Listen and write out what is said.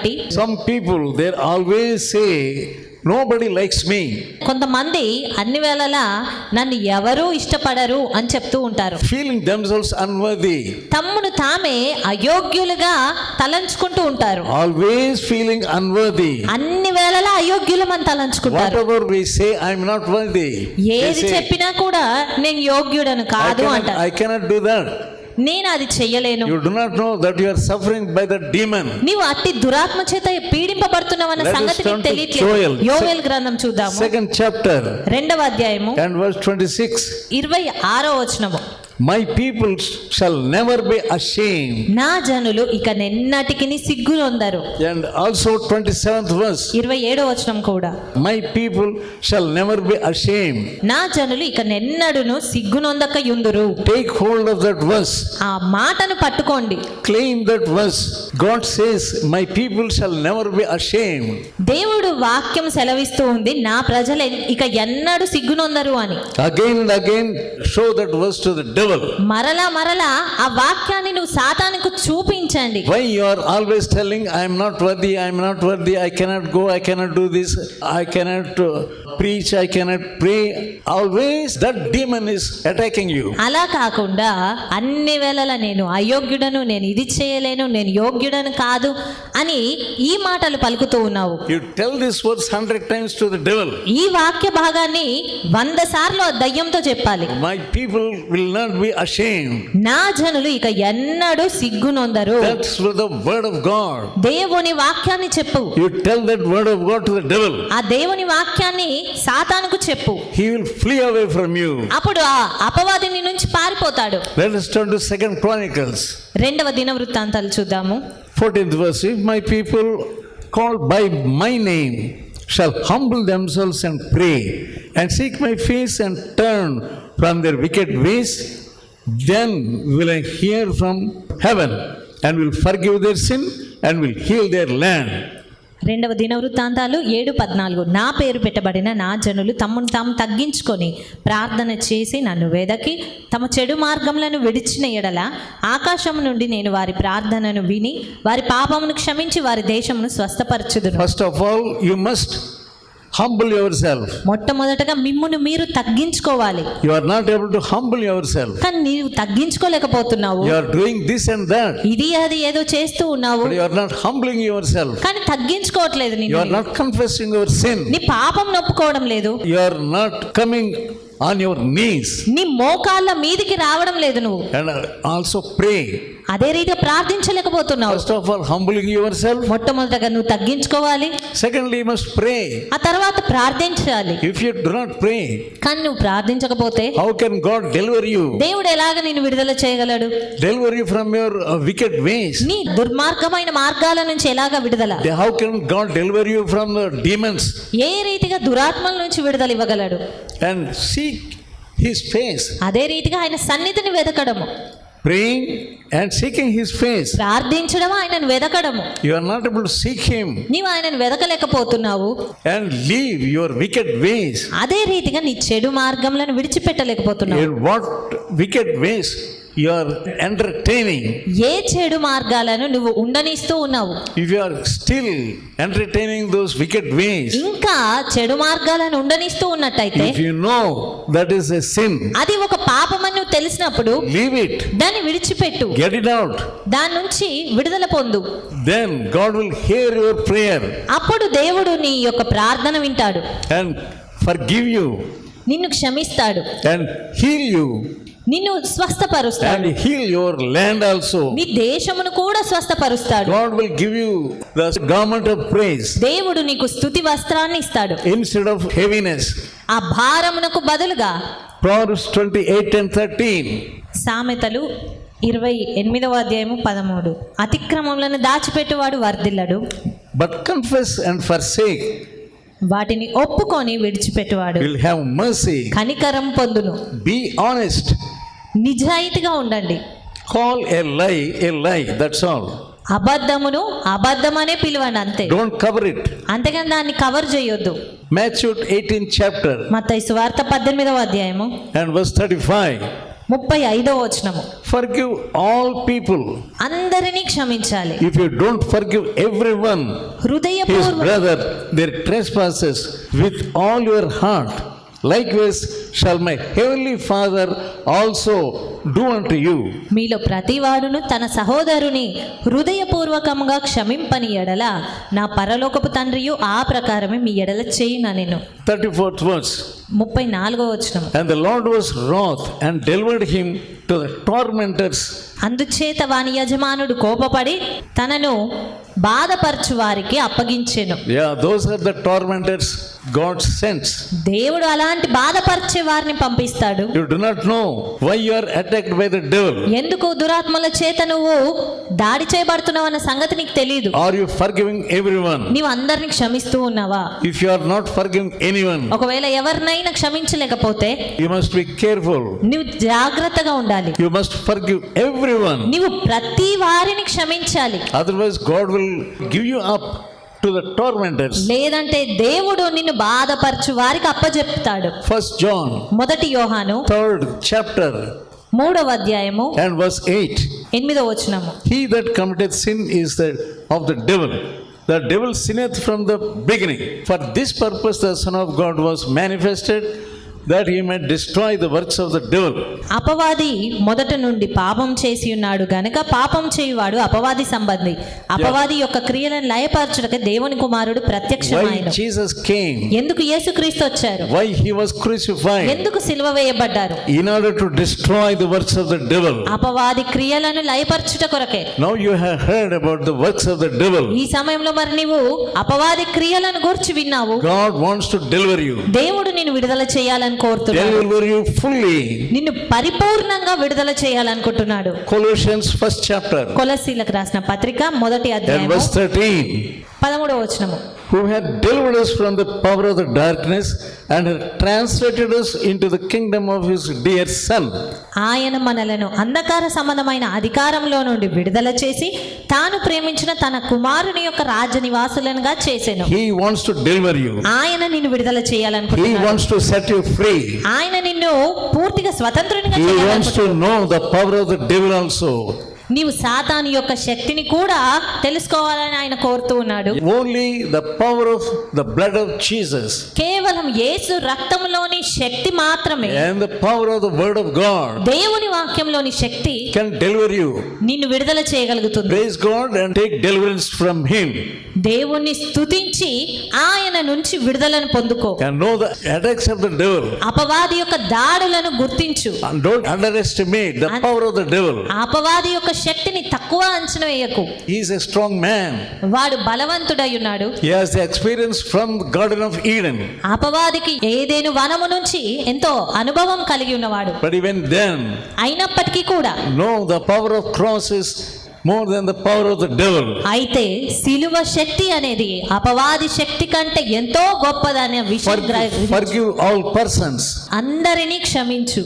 బట్టి Some people, they always say, nobody likes me. కొంతమంది అన్ని వేళలా నన్ను ఎవరూ ఇష్టపడరు అని చెప్తూ ఉంటారు Feeling themselves unworthy. తమ్మును తామే అయోగ్యులుగా తలంచుకుంటూ ఉంటారు Always feeling unworthy. అన్ని వేళలా అయోగ్యులమని తలంచుకుంటారు Whatever we say, I'm not worthy. They ఏది say, చెప్పినా కూడా నేను యోగ్యుడను కాదు అంటారు I cannot do that. నేను అది చేయలేను. You do not know that you are suffering by the demon నీవు అతి దురాత్మ చేత పీడింపబడుతున్నావు అన్న సంగతి నీకు తెలియట్లేదు. యోవేల్ గ్రంథం చూద్దాము. సెకండ్ చాప్టర్ రెండవ అధ్యాయము అండ్ వర్స్ 26 26వ వచనము. My peoples shall never be ashamed నా జనులు ఇక నిన్నటికి సిగ్గులు and also twenty seventh verse ఇరవై ఏడో వచనం కూడా. My people shall never be ashamed నా జనులు ఇక నిన్నడును సిగ్గునొందక యుందురు take hold of that verse ఆ మాటను పట్టుకోండి. Claim that verse God says my people shall never be ashamed దేవుడు వాక్యం సెలవిస్తూ ఉంది నా ప్రజలు ఇక ఎన్నడు సిగ్గునొందరు అని. Again again show that verse to the devil devil. మరలా మరలా ఆ వాక్యాన్ని నువ్వు సాతానికి చూపించండి Why you are always telling, I am not worthy, I am not worthy, I cannot go, I cannot do this, I cannot uh, preach, I cannot pray. Always that demon is attacking you. అలా కాకుండా అన్ని వేళల నేను అయోగ్యుడను నేను ఇది చేయలేను నేను యోగ్యుడను కాదు అని ఈ మాటలు పలుకుతూ ఉన్నావు You tell this verse hundred times to the devil. ఈ వాక్య భాగాన్ని వంద సార్లు దయ్యంతో చెప్పాలి My people will not be ashamed. నా జనులు ఇక ఎన్నడూ సిగ్గునొందరు That's for the word of God. దేవుని వాక్యాన్ని చెప్పు You tell that word of God to the devil. ఆ దేవుని వాక్యాన్ని సాతానుకు చెప్పు He will flee away from you. అప్పుడు ఆ అపవాదిని నుంచి పారిపోతాడు Let us turn to Second Chronicles, రెండవ దిన వృత్తాంతాలు చూద్దాము 14th verse. If my people called by my name shall humble themselves and pray and seek my face and turn from their wicked ways, then will I hear from heaven and will forgive their sin and will heal their land. రెండవ దిన వృత్తాంతాలు ఏడు పద్నాలుగు. నా పేరు పెట్టబడిన నా జనులు తమను తాము తగ్గించుకొని ప్రార్థన చేసి నన్ను వెదకి తమ చెడు మార్గములను విడిచిన ఎడల ఆకాశం నుండి నేను వారి ప్రార్థనను విని వారి పాపమును క్షమించి వారి దేశమును స్వస్థపరచుదును. Of all you must must humble yourself. మొట్టమొదటగా మిమ్మును మీరు తగ్గించుకోవాలి You are not able to humble yourself. కానీ నీవు తగ్గించుకోలేకపోతున్నావు You are doing this and that, ఇది అది ఏదో చేస్తూ ఉన్నావు but you are not humbling yourself. కానీ తగ్గించుకోవట్లేదు You నేను are not confessing your sin. నీ పాపం నొప్పుకోవడం లేదు You are not coming on your knees నీ మోకాళ్ళ మీదికి రావడం లేదు నువ్వు and also pray. అదే రీతిగా ప్రార్థించలేకపోతున్నావు. First of all humbling yourself మొట్టమొదటగా నువ్వు తగ్గించుకోవాలి. సెకండ్లీ మస్ట్ ప్రే ఆ తర్వాత ప్రార్థించాలి. If you do not pray కానీ నువ్వు ప్రార్థించకపోతే how can God deliver you దేవుడు ఎలాగ నిన్ను విడుదల చేయగలడు? Deliver you from your wicked ways నీ దుర్మార్గమైన మార్గాల నుంచి ఎలాగ విడుదల? How can God deliver you from the demons ఏ రీతిగా దురాత్మల నుంచి విడుదల ఇవ్వగలడు? అండ్ సీక్ హిస్ ఫేస్ అదే రీతిగా ఆయన సన్నిధిని వెతకడము Praying and seeking His face. ప్రార్థించడం ఆయనను వెతకడము You are not able to seek Him నీవు ఆయనను వెతకలేకపోతున్నావు and leave your wicked ways. అదే రీతిగా నీ చెడు మార్గములను విడిచిపెట్టలేకపోతున్నావు In what wicked are entertaining? ఏ చెడు మార్గాలను నువ్వు ఉండనిస్తూ ఉన్నావు If you are still entertaining those wicked ways, ఇంకా చెడు మార్గాలను ఉండనిస్తూ ఉన్నట్టయితే if you know that is a sin, అది ఒక పాపమని నువ్వు తెలిసినప్పుడు leave it, దాన్ని విడిచిపెట్టు get it out. దాని నుంచి విడుదల పొందు Then God will hear your prayer అప్పుడు దేవుడు నీ యొక్క ప్రార్థన వింటాడు and forgive you నిన్ను క్షమిస్తాడు and heal you నిన్ను స్వస్థపరుస్తాడు and heal your land also. నీ దేశమును కూడా స్వస్థపరుస్తాడు God will give you the garment of praise దేవుడు నీకు స్థుతి వస్త్రాన్ని ఇస్తాడు instead of heaviness. ఆ భారమునకు బదులుగా Proverbs 28 and 13. సామెతలు ఇరవై ఎనిమిదవ అధ్యాయము పదమూడు అతిక్రమములను దాచిపెట్టువాడు వర్ధిల్లడు But confess and forsake వాటిని ఒప్పుకొని విడిచిపెట్టువాడు will have mercy. కనికరం పొందును Be honest. నిజాయితీగా ఉండండి. కాల్ ఎ లై ఎ లై దట్స్ ఆల్ అబద్ధమును అబద్ధం అనే అంతే. డోంట్ కవర్ ఇట్ అంతేగాని దాన్ని కవర్ చేయొద్దు. మాథ్యూట్ ఎయిటీన్ చాప్టర్ మత్తయి సువార్త పద్దెనిమిదవ అధ్యాయము. అండ్ వర్స్ థర్టీ ఫైవ్ ముప్పై ఐదవ వచనము. ఫర్ ఆల్ పీపుల్ అందరినీ క్షమించాలి. If you don't for every one హృదయపూర్వక brother their trespasses with all your heart heart, likewise shall my heavenly Father also do unto you. మీలో ప్రతివాడును తన సహోదరుని హృదయపూర్వకముగా క్షమింపని ఎడల నా పరలోకపు తండ్రియు ఆ ప్రకారమే మీ ఎడల చేయున నేను 34th verse. ముప్పై నాలుగో వచ్చిన and the lord was wroth and delivered him to the tormentors అందుచేత వాని యజమానుడు కోపపడి తనను బాధపరచు వారికి అప్పగించెను. Yeah those are the tormentors God sends దేవుడు అలాంటి బాధపరిచే వారిని పంపిస్తాడు. You do not know why you are attacked by the devil ఎందుకు దురాత్మల చేత నువ్వు దాడి చేయబడుతున్నావన్న సంగతి నీకు తెలియదు ఆర్ యు ఫర్గివింగ్ ఎవరీవన్ నీవు అందరిని క్షమిస్తూ ఉన్నావా? If you are not forgiving anyone ఒకవేళ ఎవరినైనా క్షమించలేకపోతే యు మస్ట్ బి కేర్ఫుల్ నీవు జాగ్రత్తగా ఉండాలి. యు మస్ట్ ఫర్గివ్ ఎవరీవన్ నీవు ప్రతి వారిని క్షమించాలి. Otherwise God will give you up to the tormentors లేదంటే దేవుడు నిన్ను బాధపరచు వారికి అప్పజెప్తాడు. ఫస్ట్ జాన్ మొదటి యోహాను థర్డ్ చాప్టర్ మూడవ అధ్యాయము అండ్ వర్స్ 8 ఎనిమిదో వచనము He that committeth sin is the of the devil. The devil sinneth from the beginning. For this purpose the Son of God was manifested, that he might destroy the works of the devil. అపవాది మొదట నుండి పాపం చేసి ఉన్నాడు గనుక పాపం చేయువాడు అపవాది సంబంధి అపవాది యొక్క క్రియలను లయపరచుటకు దేవుని కుమారుడు Why ప్రత్యక్షమైన Jesus came, ఎందుకు యేసుక్రీస్తు వచ్చారు why he was crucified, ఎందుకు సిలువ వేయబడ్డారు in order to destroy the works of the devil. అపవాది క్రియలను లయపరచుట కొరకే Now you have heard about the works of the devil. ఈ సమయంలో మరి నీవు అపవాది క్రియలను గురించి విన్నావు God wants to deliver you, దేవుడు నిన్ను విడుదల చేయాలని కోరుతున్నాడు deliver you fully. నిన్ను పరిపూర్ణంగా విడుదల చేయాలనుకుంటున్నాడు Colossians first chapter కొలసీలకు రాసిన పత్రిక మొదటి and అధ్యాయం verse 13. పదమూడవ వచనము who had delivered us from the power of the darkness and translated us into the kingdom of his dear Son, ఆయన మనలను అంధకార సంబంధమైన అధికారంలో నుండి విడుదల చేసి తాను ప్రేమించిన తన కుమారుని యొక్క రాజ్య నివాసులనుగా చేసెను He wants to deliver you. ఆయన నిన్ను విడుదల He చేయాలనుకుంటున్నాడు wants to set you free. ఆయన నిన్ను పూర్తిగా స్వతంత్రునిగా He wants చేయాలనుకుంటున్నాడు to know the power of the devil also. నీవు సాతాను యొక్క శక్తిని కూడా తెలుసుకోవాలని ఆయన కోరుతూ ఉన్నాడు. Only the power of the blood of Jesus కేవలం యేసు రక్తంలోని శక్తి మాత్రమే and the power of the word of God దేవుని వాక్యంలోని శక్తి కెన్ డెలివర్ యు నిన్ను విడుదల చేయగలుగుతుంది. Praise God and take deliverance from him దేవుని స్తుతించి ఆయన నుంచి విడుదలను పొందుకో. Can know the attacks of the devil అపవాది యొక్క దాడులను గుర్తించు. And don't underestimate the power of the devil అపవాది యొక్క శక్తిని తక్కువ అంచనా వేయకు. హిస్ ఎ స్ట్రాంగ్ మ్యాన్ వాడు బలవంతుడై ఉన్నాడు. He has the experience from garden of Eden అపవాదికి ఏదేను వనము నుంచి ఎంతో అనుభవం కలిగి ఉన్నవాడు. బట్ ఈవెన్ దెన్ అయినప్పటికీ కూడా. No the power of cross is more than the power of the devil అయితే సిలువ శక్తి అనేది అపవాది శక్తి కంటే ఎంతో గొప్పదనే విషయం ఫర్గివ్ ఆల్ పర్సన్స్ అందరిని క్షమించు.